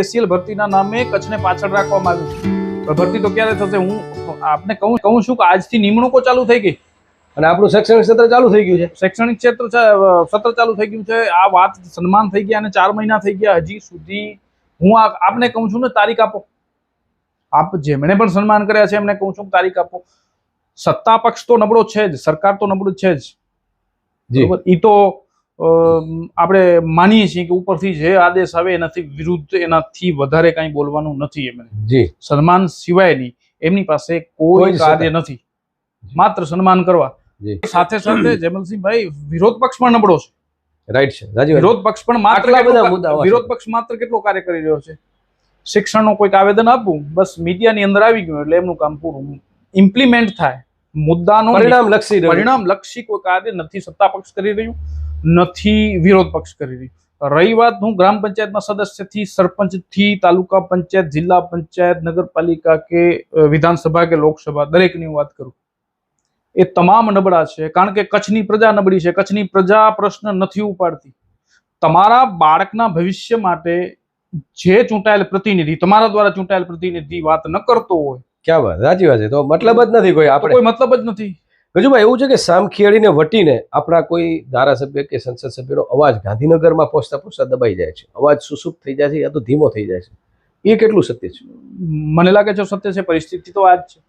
ACL ભરતીના નામે કચ્છને પાછળ રાખવામાં આવ્યું છે. ભરતી તો ક્યારે થશે? હું આપને કહું કહું છું કે આજથી નિમણૂકો ચાલુ થઈ ગઈ. અને આપણું શૈક્ષણિક ક્ષેત્ર ચાલુ થઈ ગયું છે? શૈક્ષણિક ક્ષેત્ર સત્ર ચાલુ થઈ ગયું છે. આ વાત સન્માન થઈ ગયા અને ચાર મહિના થઈ ગયા. હજી સુધી હું આપને કહું છું ને તારીખ આપો. આપ જેમણે પણ સન્માન કર્યા છે એમને કહું છું તારીખ આપો. સત્તા પક્ષ તો નબળો છે જ સરકાર તો નબળું છે જ. બરોબર? ઈ તો આપણે માનીએ છીએ કે ઉપરથી જે આદેશ આવે એનાથી વિરુદ્ધ એનાથી વધારે કાંઈ બોલવાનું નથી એમને. જી. સન્માન સિવાયની એમની પાસે કોઈ કાર્ય નથી. માત્ર સન્માન કરવા. સાથે સાથે જેમલસિંહભાઈ વિરોધ પક્ષ પણ નબળો છે. રાઈટ છે. રાજીવ વિરોધ પક્ષ પણ માત્ર કેટલો- વિરોધ પક્ષ માત્ર કેટલો કાર્ય કરી રહ્યો છે? શિક્ષણનું કોઈક આવેદન આપવું બસ મીડિયાની અંદર આવી ગયું એટલે એમનું કામ પૂરું. ઇમ્પ્લિમેન્ટ થાય. મુદ્દાનો પરિણામ લક્ષી રહ્યું. પરિણામ લક્ષી કોઈ કાર્ય નથી. સત્તા પક્ષ કરી રહ્યું. નથી વિરોધ પક્ષ કરી રહી. રહી વાત હું ગ્રામ પંચાયતના સદસ્યથી સરપંચથી તાલુકા પંચાયત જિલ્લા પંચાયત નગરપાલિકા કે વિધાનસભા કે લોકસભા દરેકની વાત કરું. એ તમામ નબળા છે કારણ કે કચ્છની પ્રજા નબળી છે કચ્છની પ્રજા પ્રશ્ન નથી ઉપાડતી. તમારા બાળકના ભવિષ્ય માટે જે ચૂંટાયેલ પ્રતિનિધિ તમારા દ્વારા ચૂંટાયેલ પ્રતિનિધિ વાત ન કરતો હોય. ક્યાં વાત? સાચી વાત છે તો મતલબ જ નથી કોઈ આપણે. કોઈ મતલબ જ નથી. ગજુભાઈ એવું છે કે સામખિયાળીને વટીને આપણા કોઈ ધારાસભ્ય કે સંસદ સભ્યનો અવાજ ગાંધીનગરમાં પહોંચતા પહોંચતા દબાઈ જાય છે. અવાજ સુસુપ થઈ જાય છે યા તો ધીમો થઈ જાય છે. એ કેટલું સત્ય છે? મને લાગે છે સત્ય છે પરિસ્થિતિ તો આ જ છે.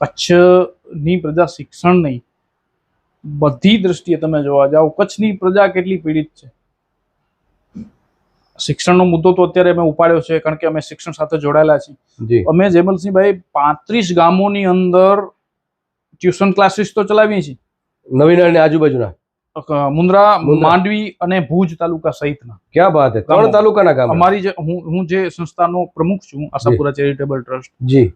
કચ્છની પ્રજા શિક્ષણ નહીં. બધી દ્રષ્ટિએ તમે જોવા જાઓ કચ્છની પ્રજા કેટલી પીડિત છે. શિક્ષણનો મુદ્દો તો અત્યારે અમે ઉપાડ્યો છે કારણ કે અમે શિક્ષણ સાથે જોડાયેલા છીએ. અમે જેમલસિંહભાઈ પાંત્રીસ ગામોની અંદર ટ્યુશન ક્લાસીસ તો ચલાવીએ છીએ. નવીનગરની આજુબાજુના? મુન્દ્રા. માંડવી અને ભુજ તાલુકા સહિતના. ક્યાં વાત ત્રણ તાલુકાના કામ અમારી જે હું હું જે સંસ્થાનો પ્રમુખ છું આશાપુરા ચેરિટેબલ ટ્રસ્ટ. જી.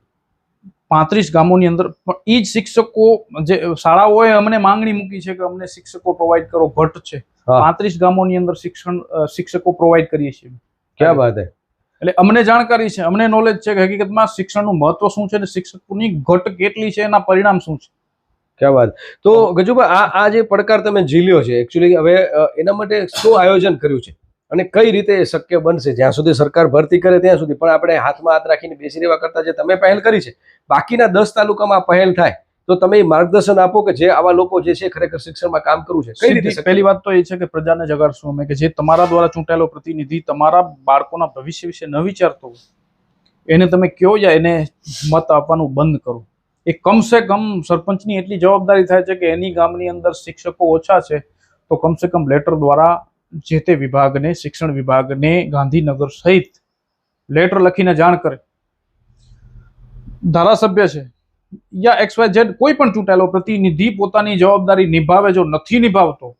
પાંત્રીસ ગામોની અંદર પણ એ જ શિક્ષકો જે શાળાઓએ અમને માંગણી મૂકી છે કે અમને શિક્ષકો પ્રોવાઈડ કરો ઘટ છે. પાંત્રીસ ગામોની અંદર શિક્ષણ શિક્ષકો પ્રોવાઈડ કરીએ છીએ. ક્યાં વાત એટલે અમને જાણકારી છે અમને નોલેજ છે કે હકીકતમાં શિક્ષણનું મહત્વ શું છે અને શિક્ષકોની ઘટ કેટલી છે એના પરિણામ શું છે? ક્યાં વાત. તો ગજુભાઈ આ આ જે પડકાર તમે ઝીલ્યો છે એકચ્યુઅલી હવે એના માટે શું આયોજન કર્યું છે? અને કઈ રીતે શક્ય બનશે? જ્યાં સુધી સરકાર ભરતી કરે ત્યાં સુધી. પણ આપણે હાથમાં હાથ રાખીને બેસી રહેવા કરતા જે તમે પહેલ કરી છે બાકીના દસ તાલુકામાં પહેલ થાય તો તમે માર્ગદર્શન આપો કે જે આવા લોકો જે છે ખરેખર શિક્ષણમાં કામ કરવું છે. કઈ રીતે પહેલી વાત તો એ છે કે પ્રજાને જગાડશું અમે કે જે તમારા દ્વારા ચૂંટાયેલો પ્રતિનિધિ તમારા બાળકોના ભવિષ્ય વિશે ન વિચારતો એને તમે કયો યા એને મત આપવાનું બંધ કરો. એ કમસે કમ સરપંચની એટલી જવાબદારી થાય છે કે એની ગામની અંદર શિક્ષકો ઓછા છે, તો કમસે કમ લેટર દ્વારા જે તે વિભાગને, શિક્ષણ વિભાગને, ગાંધીનગર સહિત લેટર લખીને જાણ કરે. ધારાસભ્ય છે, યા એક્સ વાય ઝેડ કોઈ પણ ચૂંટાયેલો પ્રતિનિધિ પોતાની જવાબદારી નિભાવે જો નથી નિભાવતો,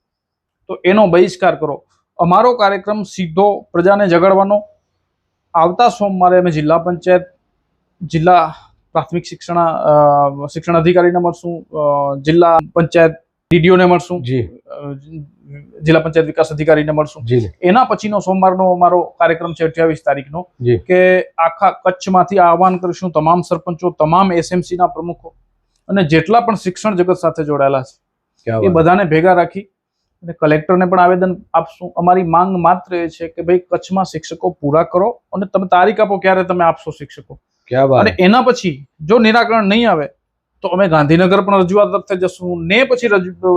તો એનો બહિષ્કાર કરો. અમારો કાર્યક્રમ સીધો પ્રજાને જગાડવાનો. આવતા સોમવારે અમે જિલ્લા પંચાયત, જિલ્લા પ્રાથમિક શિક્ષણ શિક્ષણ અધિકારીને મળશું જિલ્લા પંચાયત ડીડીઓને મળશું જી. જિલ્લા પંચાયત વિકાસ અધિકારીને મળશું. એના પછીનો સોમવારનો અમારો કાર્યક્રમ છે અઠ્યાવીસ તારીખનો કે આખા કચ્છમાંથી આહવાન કરીશું તમામ સરપંચો તમામ એસએમસીના પ્રમુખો અને જેટલા પણ શિક્ષણ જગત સાથે જોડાયેલા છે એ બધાને ભેગા રાખી અને કલેક્ટરને પણ આવેદન આપશું. અમારી માંગ માત્ર એ છે કે ભાઈ કચ્છમાં શિક્ષકો પૂરા કરો અને તમે તારીખ આપો ક્યારે તમે આપશો શિક્ષકો. અને એના પછી જો નિરાકરણ નહીં આવે તો અમે ગાંધીનગર પણ રજૂઆત તરફ જશું. ને પછી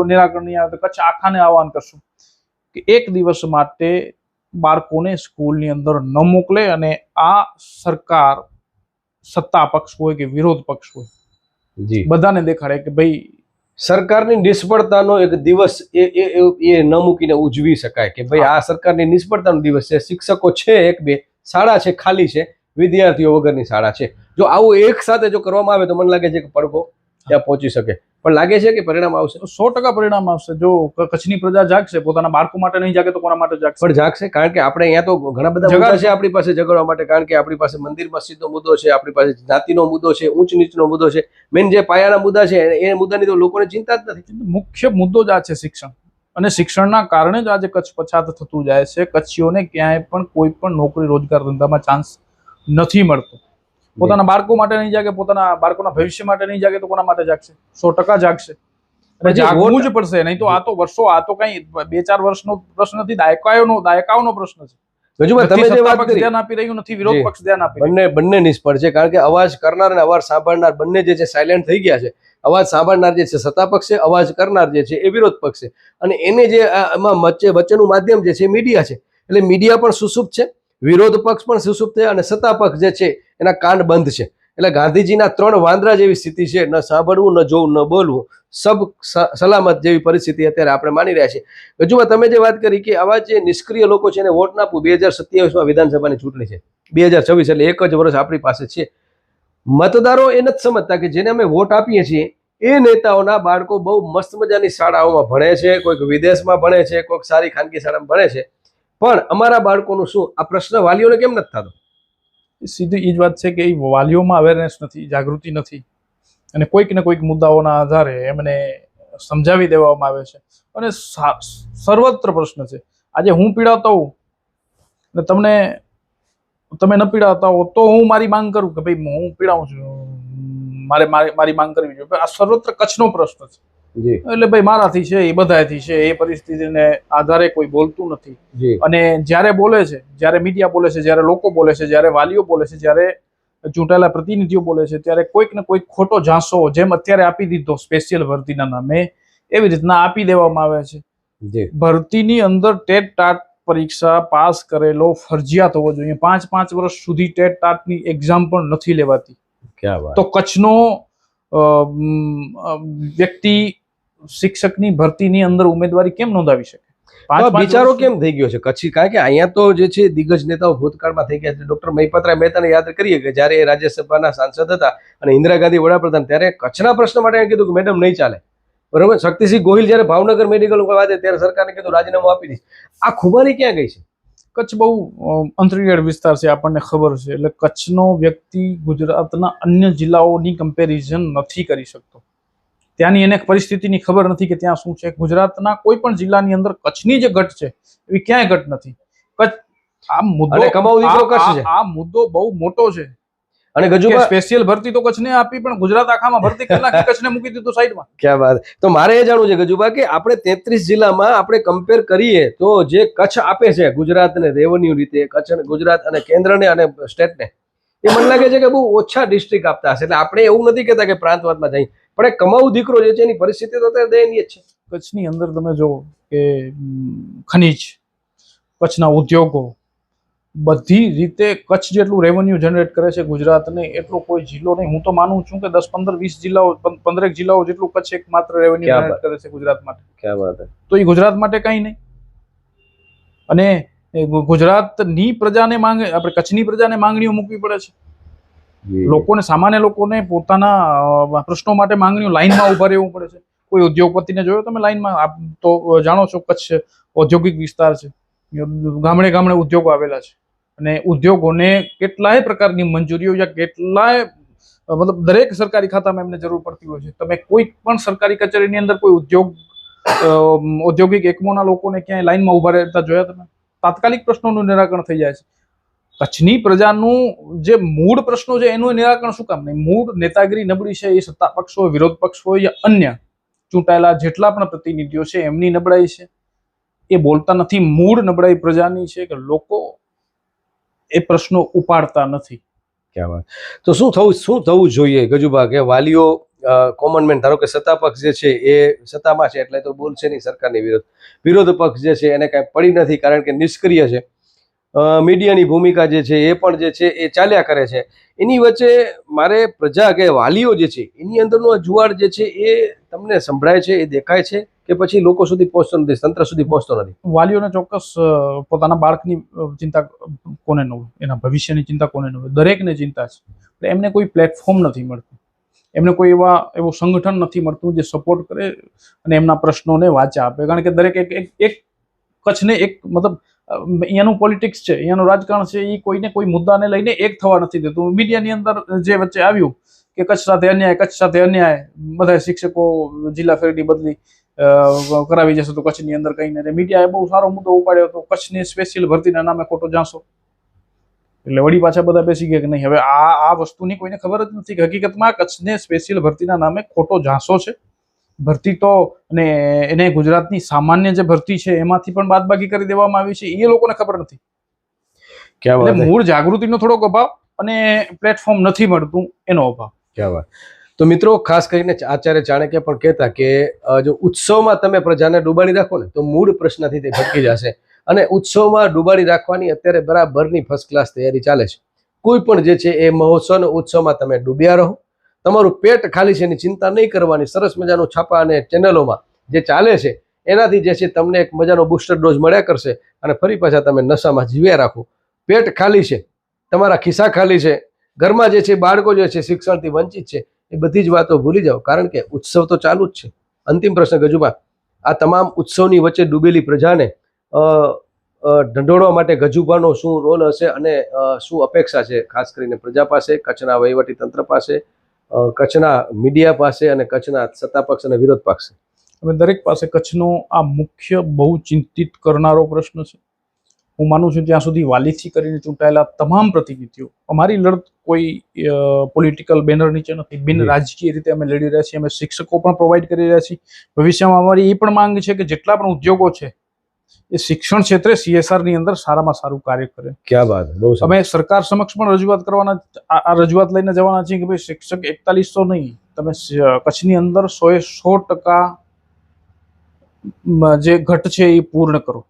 નિરાકરણ નહીં આવે તો કચ્છ આખાને આહવાન કરશું કે એક દિવસ માટે બાળકોને સ્કૂલની અંદર ન મોકલે અને આ સરકાર સત્તા પક્ષ હોય કે વિરોધ પક્ષ હોય. જી. બધાને દેખાડે કે ભાઈ સરકારની નિષ્ફળતાનો એક દિવસ એ એ એ- એ ન મૂકીને ઉજવી શકાય કે ભાઈ આ સરકારની નિષ્ફળતાનો દિવસ છે. શિક્ષકો છે એક બે શાળા છે ખાલી છે. વિદ્યાર્થીઓ વગરની શાળા છે. જો આવું એક સાથે જો કરવામાં આવે તો મને લાગે છે કે પડઘો ત્યાં પહોંચી શકે. પણ લાગે છે કે પરિણામ આવશે? સો ટકા પરિણામ આવશે. જો કચ્છની પ્રજા જાગશે પોતાના બાળકો માટે નહીં જાગે તો કોના માટે જાગશે? પણ જાગશે કારણ કે આપણે અહીંયા તો ઘણા બધા જગા- છે આપણી પાસે ઝઘડવા માટે કારણ કે આપણી પાસે મંદિર મસ્જિદનો મુદ્દો છે આપણી પાસે જાતિનો મુદ્દો છે ઊંચ નીચનો મુદ્દો છે. મેન જે પાયાના મુદ્દા છે એ મુદ્દાની તો લોકોને ચિંતા જ નથી. મુખ્ય મુદ્દો જ આ છે શિક્ષણ. અને શિક્ષણના કારણે જ આજે કચ્છ પછાત થતું જાય છે. કચ્છીઓને ક્યાંય પણ કોઈ પણ નોકરી રોજગાર ધંધામાં ચાન્સ નથી મળતો. પોતાના બાળકો માટે નહીં જાગે પોતાના બાળકોના ભવિષ્ય માટે નહીં જાગે તો કોના માટે જાગશે? સો ટકા જાગશે. જાગવું જ પડશે નહીં તો આ તો વર્ષો આ તો કઈ બે ચાર વર્ષનો પ્રશ્ન નથી દાયકાઓનો દાયકાઓનો પ્રશ્ન છે. ગજુભાઈ તમે જે વાત કરી ધ્યાન આપી રહ્યું નથી વિરોધ પક્ષ ધ્યાન આપી બંને બંને નિષ્ફળ છે કારણ કે અવાજ કરનાર અને અવાજ સાંભળનાર બંને જે છે સાયલેન્ટ થઈ ગયા છે. અવાજ સાંભળનાર જે છે સત્તા પક્ષ છે અવાજ કરનાર જે છે એ વિરોધ પક્ષ છે. અને એને જે એમાં વચ્ચે વચ્ચેનું માધ્યમ જે છે મીડિયા છે. એટલે મીડિયા પણ સુસુપ્ત છે. વિરોધ પક્ષ પણ સુસુપ્ત છે અને સત્તા પક્ષ જે છે, એના કાન બંધ છે. એટલે ગાંધીજીના ત્રણ વાંદરા જેવી સ્થિતિ છે, ન સાંભળવું, ન જોવું, ન બોલવું, સબ સલામત જેવી પરિસ્થિતિ અત્યારે આપણે માની રહ્યા છીએ. હજુમાં તમે જે વાત કરી કે આવા જે નિષ્ક્રિય લોકો છે એને વોટ ના આપવું, બે હજાર સત્યાવીસમાં વિધાનસભાની ચૂંટણી છે. બે હજાર છવ્વીસ એટલે એક જ વર્ષ આપણી પાસે છે. મતદારો એ નથી સમજતા કે જેને અમે વોટ આપીએ છીએ, એ નેતાઓના બાળકો બહુ મસ્ત મજાની શાળાઓમાં ભણે છે, કોઈક વિદેશમાં ભણે છે, કોઈક સારી ખાનગી શાળામાં ભણે છે. પણ અમારા બાળકોનું શું? આ પ્રશ્ન વાલીઓને કેમ નથી થતો? સીધી એ જ વાત છે કે એ વાલીઓમાં અવેરનેસ નથી, જાગૃતિ નથી. અને કોઈક ને કોઈક મુદ્દાઓના આધારે એમને સમજાવી દેવામાં આવે છે. અને સર્વત્ર પ્રશ્ન છે. આજે હું પીડાતો હોઉં અને તમને, તમે ન પીડાતા હો તો હું મારી માંગ કરું કે ભાઈ હું પીડાઉં છું. મારે મારી માંગ કરવી જોઈએ. આ સર્વત્ર કચ્છનો પ્રશ્ન છે. એટલે ભાઈ મારાથી છે એ બધાથી છે એ પરિસ્થિતિને આધારે કોઈ બોલતું નથી. અને જ્યારે બોલે છે જ્યારે મીડિયા બોલે છે જ્યારે લોકો બોલે છે જ્યારે વાલીઓ બોલે છે જ્યારે ચૂંટાયેલા પ્રતિનિધિઓ બોલે છે ત્યારે કોઈક ને કોઈક ખોટો ઝાંસો જેમ અત્યારે આપી દીધો સ્પેશિયલ ભરતીના નામે એવી રીતના આપી દેવામાં આવે છે. જી. ભરતીની અંદર ટેટ ટાટ પરીક્ષા પાસ કરેલો ફરજિયાત હોવો જોઈએ. પાંચ પાંચ વર્ષ સુધી ટેટ ટાટની એક્ઝામ પણ નથી લેવાતી. તો કચ્છનો વ્યક્તિ શિક્ષકની ભરતીની અંદર ઉમેદવારી કેમ નોંધાવી શકે? વિચારો કેમ થઈ ગયો છે? કચ્છી કારણ કે અહીંયા તો જે છે દિગ્ગજ નેતાઓ ભૂતકાળમાં થઈ ગયા છે. ડોક્ટર મહિપતરાય મહેતાને યાદ કરીએ કે જ્યારે એ રાજ્યસભાના સાંસદ હતા અને ઇન્દિરા ગાંધી વડાપ્રધાન ત્યારે કચ્છના પ્રશ્ન માટે કીધું કે મેડમ નહીં ચાલે. બરોબર? શક્તિસિંહ ગોહિલ જ્યારે ભાવનગર મેડિકલ ઉપર વાતે ત્યારે સરકારને કીધું રાજીનામું આપી દઈશ. આ ખુબારી ક્યાં ગઈ છે? કચ્છ બહુ અંતરિયાળ વિસ્તાર છે આપણને ખબર છે. એટલે કચ્છનો વ્યક્તિ ગુજરાતના અન્ય જિલ્લાઓની કમ્પેરિઝન નથી કરી શકતો. ત્યાંની એને પરિસ્થિતિની ખબર નથી કે ત્યાં શું છે. ગુજરાતના કોઈ પણ જિલ્લાની અંદર કચ્છની જે ઘટ છે એવી ક્યાંય ઘટ નથી. કચ્છ આ મુદ્દો આ- કચ્છ આ- આ મુદ્દો બહુ મોટો છે. અને ગજુભાઈ સ્પેશિયલ ભરતી તો કચ્છને આપી પણ ગુજરાત આખામાં ભરતી કરી કચ્છને મૂકી દીધું સાઈડમાં. ક્યાં વાત. તો મારે એ જાણવું છે ગજુભા કે આપણે તેત્રીસ જિલ્લામાં આપણે કમ્પેર કરીએ તો જે કચ્છ આપે છે ગુજરાતને રેવન્યુ રીતે કચ્છ અને ગુજરાત અને કેન્દ્રને અને સ્ટેટને એ મને લાગે છે કે બહુ ઓછા ડિસ્ટ્રિક્ટ આપતા હશે. એટલે આપણે એવું નથી કહેતા કે પ્રાંતવાદમાં જઈ પણ એ કમાઉ દીકરો જે છે એની પરિસ્થિતિ તો અત્યારે દયનીય જ છે. કચ્છની અંદર તમે જુઓ કે ખનીજ કચ્છના ઉદ્યોગો બધી રીતે કચ્છ જેટલું રેવન્યુ જનરેટ કરે છે ગુજરાતને એટલો કોઈ જિલ્લો નહીં. હું તો માનું છું કે દસ પંદર વીસ જિલ્લાઓ પંદરેક જિલ્લાઓ જેટલું કચ્છ એક માત્ર રેવન્યુ જનરેટ કરે છે ગુજરાત માટે. ક્યાં વાત તો એ ગુજરાત માટે કંઈ નહીં. અને ગુજરાતની પ્રજાને માંગે આપણે કચ્છની પ્રજાને માંગણીઓ મૂકવી પડે છે. લોકોને, સામાન્ય લોકોને પોતાના પ્રશ્નો માટે માંગણીઓ લાઈનમાં ઊભા રહેવું પડે છે. કોઈ ઉદ્યોગપતિને જોયો તમે લાઈનમાં આપ તો જાણો છો કચ્છ ઔદ્યોગિક વિસ્તાર છે. ગામડે ગામડે ઉદ્યોગો આવેલા છે. અને ઉદ્યોગોને કેટલાય પ્રકારની મંજૂરીઓ યા કેટલાય મતલબ દરેક સરકારી ખાતામાં એમને જરૂર પડતી હોય છે. તમે કોઈ પણ સરકારી કચેરીની અંદર કોઈ ઉદ્યોગ ઔદ્યોગિક એકમોના લોકોને ક્યાંય લાઈનમાં ઊભા રહેતા જોયા તમે? તાત્કાલિક પ્રશ્નોનું નિરાકરણ થઈ જાય છે. કચ્છની પ્રજાનું જે મૂળ પ્રશ્નો છે એનું નિરાકરણ શું કામ? નહીં, મૂળ નેતાગીરી નબળી છે એ સત્તા પક્ષ હોય વિરોધ પક્ષ હોય યા અન્ય ચૂંટાયેલા જેટલા પણ પ્રતિનિધિઓ છે એમની નબળાઈ છે. એ બોલતા નથી મૂળ નબળાઈ પ્રજાની છે કે લોકો એ પ્રશ્નો ઉપાડતા નથી. તો શું થવું શું થવું જોઈએ? ગજુભા કે વાલીઓ કોમન મેન ધારો કે સત્તા પક્ષ જે છે એ સત્તામાં છે એટલે તો બોલશે નહીં સરકારની વિરોધ. વિરોધ પક્ષ જે છે એને કાંઈ પડી નથી કારણ કે નિષ્ક્રિય છે. મીડિયાની ભૂમિકા જે છે, એ પણ જે છે, એ ચાલ્યા કરે છે. એની વચ્ચે મારે પ્રજા કે વાલીઓ જે છે, એની અંદરનો આ જે છે, એ તમને સંભળાય છે, એ દેખાય છે કે પછી લોકો સુધી પહોંચતો નથી, તંત્ર સુધી પહોંચતો નથી? વાલીઓને ચોક્કસ પોતાના બાળકની ચિંતા કોને ન હોય, એના ભવિષ્યની ચિંતા કોને ન હોય, દરેકને ચિંતા છે. એમને કોઈ પ્લેટફોર્મ નથી મળતું. એમને કોઈ એવા, એવું સંગઠન નથી મળતું જે સપોર્ટ કરે અને એમના પ્રશ્નોને વાચા આપે. કારણ કે દરેક એક એક કચ્છને એક, મતલબ અહીંયાનું પોલિટિક્સ છે, અહીંયાનું રાજકારણ છે એ કોઈને કોઈ મુદ્દાને લઈને એક થવા નથી દેતું. મીડિયાની અંદર જે વચ્ચે આવ્યું કે કચ્છ સાથે અન્યાય, કચ્છ સાથે અન્યાય, બધા શિક્ષકો જિલ્લા ફેરની બદલી કરાવી જશે તો કચ્છની અંદર કઈ નહીં મીડિયાએ બહુ સારો મુદ્દો ઉપાડ્યો હતો, કચ્છની સ્પેશિયલ ભરતીના નામે ખોટો જાંસો એટલે વળી પાછા બધા બેસી ગયા કે નહીં. હવે આ આ વસ્તુની કોઈને ખબર જ નથી કે હકીકતમાં કચ્છને સ્પેશિયલ ભરતીના નામે ખોટો ઝાંસો છે. ભરતી તો અને એને ગુજરાતની સામાન્ય જે ભરતી છે એમાંથી પણ બાદબાકી કરી દેવામાં આવી છે એ લોકોને ખબર નથી. એટલે મૂળ જાગૃતિનો થોડોક અભાવ અને પ્લેટફોર્મ નથી મળતું એનો અભાવ. ક્યાં વાત? તો મિત્રો ખાસ કરીને આચાર્ય ચાણક્ય પણ કહેતા કે જો ઉત્સવમાં તમે પ્રજાને ડૂબાડી રાખો ને તો મૂળ પ્રશ્નથી તે ભટકી જશે. અને ઉત્સવમાં ડૂબાડી રાખવાની અત્યારે બરાબરની ફર્સ્ટ ક્લાસ તૈયારી ચાલે છે. કોઈ પણ જે છે એ મહોત્સવ ઉત્સવમાં તમે ડૂબ્યા રહો. તમારું પેટ ખાલી છે એની ચિંતા નહીં કરવાની, સરસ મજાનું છાપા અને ચેનલોમાં જે ચાલે છે, એનાથી જે છે તમને એક મજાનો બુસ્ટર ડોઝ મળ્યા કરશે અને ફરી પાછા તમે નશામાં જીવ્યા રાખો. પેટ ખાલી છે, તમારા ખિસ્સા ખાલી છે, ઘરમાં જે છે, બાળકો જે છે, શિક્ષણથી વંચિત છે, એ બધી જ વાતો ભૂલી જાઓ, કારણ કે ઉત્સવ તો ચાલુ જ છે. અંતિમ પ્રશ્ન ગજુબા, આ તમામ ઉત્સવની વચ્ચે ડૂબેલી પ્રજાને ઢંઢોળવા માટે ગજુબાનો શું રોલ હશે અને શું અપેક્ષા છે? ખાસ કરીને પ્રજા પાસે, કચ્છના વહીવટી તંત્ર પાસે કચ્છના મીડિયા પાસે અને કચ્છના સત્તા પક્ષ અને વિરોધ પક્ષ. હવે દરેક પાસે કચ્છનો આ મુખ્ય બહુ ચિંતિત કરનારો પ્રશ્ન છે. હું માનું છું ત્યાં સુધી વાલીથી કરીને ચૂંટાયેલા તમામ પ્રતિનિધિઓ અમારી લડત કોઈ પોલિટિકલ બેનર નીચે નથી બિન રાજકીય રીતે અમે લડી રહ્યા છીએ અમે શિક્ષકો પણ પ્રોવાઈડ કરી રહ્યા છીએ. ભવિષ્યમાં અમારી એ પણ માંગ છે કે જેટલા પણ ઉદ્યોગો છે એ શિક્ષણ ક્ષેત્રે સીએસઆરની અંદર સારામાં સારું કાર્ય કરે. ક્યાં વાત બહુ અમે સરકાર સમક્ષ પણ રજૂઆત કરવાના આ આ રજૂઆત લઈને જવાના છીએ કે ભાઈ શિક્ષક એકતાલીસો નહીં તમે કચ્છની અંદર સો એ સો ટકા જે ઘટ છે એ પૂર્ણ કરો.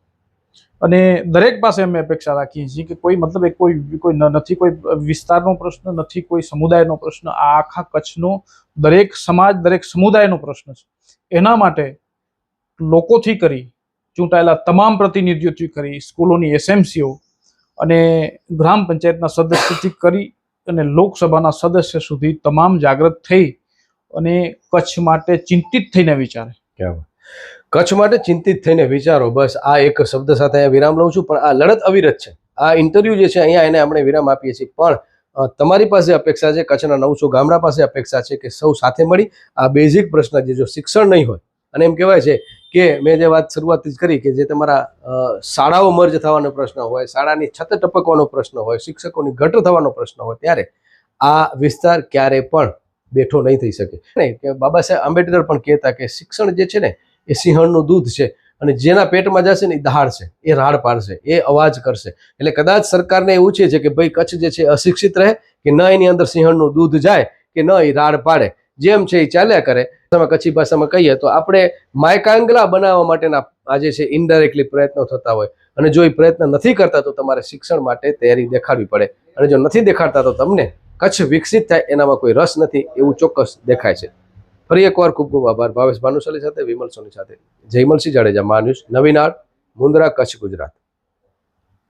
અને દરેક પાસે અમે અપેક્ષા રાખીએ છીએ કે કોઈ મતલબ એક કોઈ કોઈ નથી કોઈ વિસ્તારનો પ્રશ્ન નથી કોઈ સમુદાયનો પ્રશ્ન. આ આખા કચ્છનો દરેક સમાજ દરેક સમુદાયનો પ્રશ્ન છે. એના માટે લોકોથી કરી ચૂંટાયેલા તમામ પ્રતિનિધિઓથી કરી, સ્કૂલોની એસએમસીઓ અને ગ્રામ પંચાયતના સદસ્યથી કરી અને લોકસભાના સદસ્ય સુધી તમામ જાગૃત થઈ અને કચ્છ માટે ચિંતિત થઈને વિચારે. કચ્છ માટે ચિંતિત થઈને વિચારો, બસ આ એક શબ્દ સાથે અહીંયા વિરામ લઉં છું, પણ આ લડત અવિરત છે. આ ઇન્ટરવ્યુ જે છે અહીંયા એને આપણે વિરામ આપીએ છીએ. પણ તમારી પાસે અપેક્ષા છે, કચ્છના નવસો ગામડા પાસે અપેક્ષા છે કે સૌ સાથે મળી આ બેઝિક પ્રશ્ન જે જો શિક્ષણ નહીં હોય, અને એમ કહેવાય છે કે મેં જે વાત શરૂઆતથી જ કરી કે જે તમારા શાળાઓ મર્જ થવાનો પ્રશ્ન હોય, શાળાની છત ટપકવાનો પ્રશ્ન હોય, શિક્ષકોની ઘટ થવાનો પ્રશ્ન હોય, ત્યારે આ વિસ્તાર ક્યારે પણ બેઠો નહીં થઈ શકે. નહીં, કે બાબા સાહેબ આંબેડકર પણ કહેતા કે શિક્ષણ જે છે ને, એ સિંહણનું દૂધ છે અને જેના પેટમાં જશે ને એ દહાડશે એ રાડ પાડશે, એ અવાજ કરશે. એટલે કદાચ સરકારને એવું છે કે ભાઈ કચ્છ જે છે અશિક્ષિત રહે, કે ન એની અંદર સિંહણનું દૂધ જાય, કે ન એ રાડ પાડે. જેમ છે એ ચાલ્યા કરે તમે કચ્છી ભાષામાં કહીએ તો આપણે માયકાંગલા બનાવવા માટેના આજે છે ઇનડાયરેક્ટલી પ્રયત્નો થતા હોય. અને જો એ પ્રયત્ન નથી કરતા તો તમારે શિક્ષણ માટે તૈયારી દેખાડવી પડે. અને જો નથી દેખાડતા તો તમને કચ્છ વિકસિત થાય, એનામાં કોઈ રસ નથી, એવું ચોક્કસ દેખાય છે. ફરી એકવાર ખૂબ ખૂબ આભાર. ભાવેશ ભાનુશાલી સાથે, વિમલ સોની સાથે. જયમલસિંહ જાડેજા, મા ન્યૂઝ નવીનાળ મુન્દ્રા, કચ્છ, ગુજરાત.